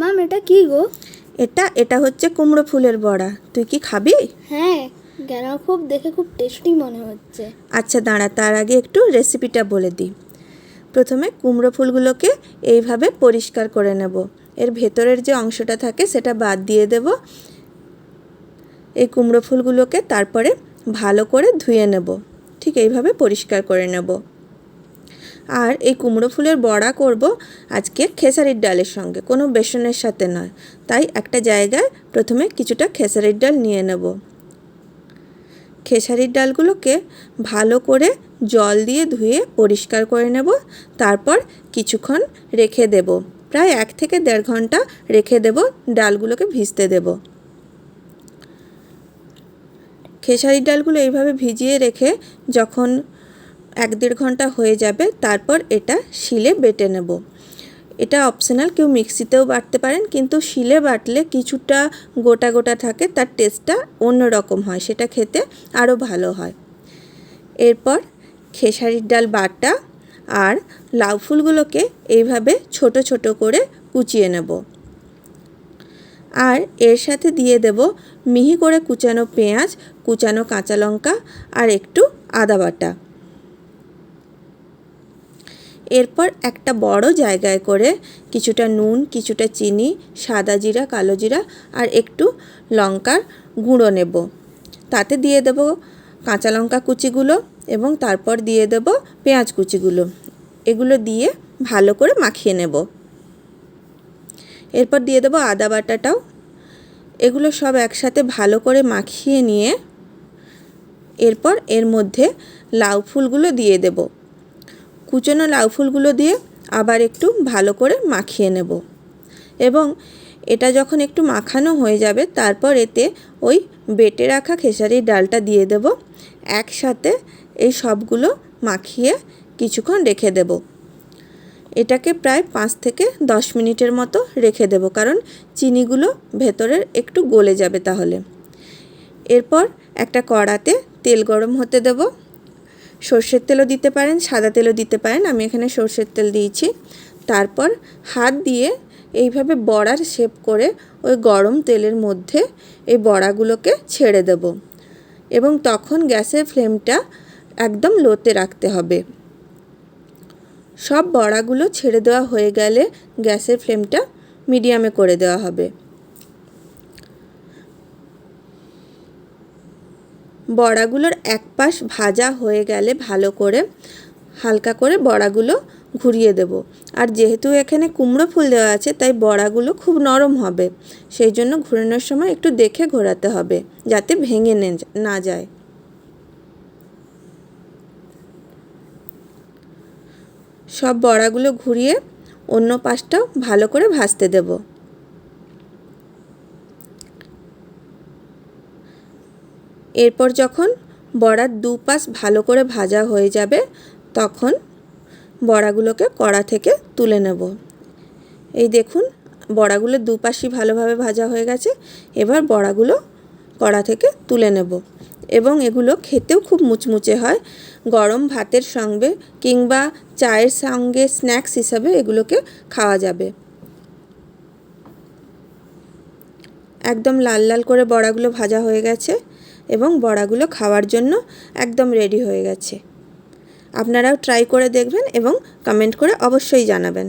মাম্মাম এটা কি গো? এটা এটা হচ্ছে কুমড়ো ফুলের বড়া। তুই কি খাবি? হ্যাঁ কেন খুব দেখে খুব টেস্টি মনে হচ্ছে। আচ্ছা দাঁড়া তার আগে একটু রেসিপিটা বলে দিই প্রথমে কুমড়ো ফুলগুলোকে এইভাবে পরিষ্কার করে নেব। এর ভেতরের যে অংশটা থাকে সেটা বাদ দিয়ে দেব। এই কুমড়ো ফুলগুলোকে তারপরে ভালো করে ধুয়ে নেব। ঠিক এইভাবে পরিষ্কার করে নেব। আর এই কুমড়ো ফুলের বড়া করব আজকে খেসারির ডালের সঙ্গে, কোনো বেসনের সাথে নয়। তাই একটা জায়গায় প্রথমে কিছুটা খেসারির ডাল নিয়ে নেব। খেসারির ডালগুলোকে ভালো করে জল দিয়ে ধুয়ে পরিষ্কার করে নেব, তারপর কিছুক্ষণ রেখে দেব। প্রায় এক থেকে দেড় ঘণ্টা রেখে দেব, ডালগুলোকে ভিজতে দেব। খেসারির ডালগুলো এইভাবে ভিজিয়ে রেখে যখন এক দেড় ঘণ্টা হয়ে যাবে, তারপর এটা শিলে বেটে নেব। এটা অপশনাল কেউ মিক্সিতেও বাটতে পারেন, কিন্তু শিলে বাটলে কিছুটা গোটা গোটা থাকে, তার টেস্টটা অন্য রকম হয়, সেটা খেতে আরও ভালো হয়। এরপর খেসারির ডাল বাটা আর লাউ ফুলগুলোকে এইভাবে ছোট ছোট করে কুচিয়ে নেব। আর এর সাথে দিয়ে দেব মিহি করে কুচানো পেঁয়াজ, কুচানো কাঁচা লঙ্কা আর একটু আদা বাটা। এরপর একটা বড় জায়গায় করে কিছুটা নুন, কিছুটা চিনি, সাদা জিরা, কালো জিরা আর একটু লঙ্কার গুঁড়ো নেব। তাতে দিয়ে দেব কাঁচা লঙ্কা কুচিগুলো এবং তারপর দিয়ে দেব পেঁয়াজ কুচিগুলো। এগুলো দিয়ে ভালো করে মাখিয়ে নেব। এরপর দিয়ে দেবো আদা বাটাটাও। এগুলো সব একসাথে ভালো করে মাখিয়ে নিয়ে এরপর এর মধ্যে লাউ ফুলগুলো দিয়ে দেব। কুচনো লাউ ফুলগুলো দিয়ে আবার একটু ভালো করে মাখিয়ে নেব। এবং এটা যখন একটু মাখানো হয়ে যাবে, তারপর এতে ওই বেটে রাখা খেসারির ডালটা দিয়ে দেব। একসাথে এই সবগুলো মাখিয়ে কিছুক্ষণ রেখে দেব। এটাকে প্রায় পাঁচ থেকে দশ মিনিটের মতো রেখে দেব, কারণ চিনিগুলো ভেতরের একটু গলে যাবে তাহলে। এরপর একটা কড়াতে তেল গরম হতে দেব। সর্ষের তেলও দিতে পারেন, সাদা তেলও দিতে পারেন। আমি এখানে সর্ষের তেল দিয়েছি। তারপর হাত দিয়ে এইভাবে বড়ার শেপ করে ওই গরম তেলের মধ্যে এই বড়াগুলোকে ছেড়ে দেব। এবং তখন গ্যাসের ফ্লেমটা একদম লোতে রাখতে হবে। সব বড়াগুলো ছেড়ে দেওয়া হয়ে গেলে গ্যাসের ফ্লেমটা মিডিয়ামে করে দেওয়া হবে। বড়াগুলোর এক পাশ ভাজা হয়ে গেলে ভালো করে হালকা করে বড়াগুলো ঘুরিয়ে দেব। আর যেহেতু এখানে কুমড়ো ফুল দেওয়া আছে, তাই বড়াগুলো খুব নরম হবে। সেই জন্য ঘোরানোর সময় একটু দেখে ঘোরাতে হবে, যাতে ভেঙে না যায়। সব বড়াগুলো ঘুরিয়ে অন্য পাশটাও ভালো করে ভাজতে দেব। এরপর যখন বড়ার দু পাশ ভালো করে ভাজা হয়ে যাবে, তখন বড়াগুলোকে কড়া থেকে তুলে নেব। এই দেখুন, বড়াগুলো দুপাশই ভালোভাবে ভাজা হয়ে গেছে। এবার বড়াগুলো কড়া থেকে তুলে নেব এবং এগুলো খেতেও খুব মুচমুচে হয়। গরম ভাতের সঙ্গে কিংবা চায়ের সঙ্গে স্ন্যাক্স হিসাবে এগুলোকে খাওয়া যাবে। একদম লাল লাল করে বড়াগুলো ভাজা হয়ে গেছে। এবং বড়াগুলো খাওয়ার জন্য একদম রেডি হয়ে গেছে। আপনারাও ট্রাই করে দেখবেন এবং কমেন্ট করে অবশ্যই জানাবেন।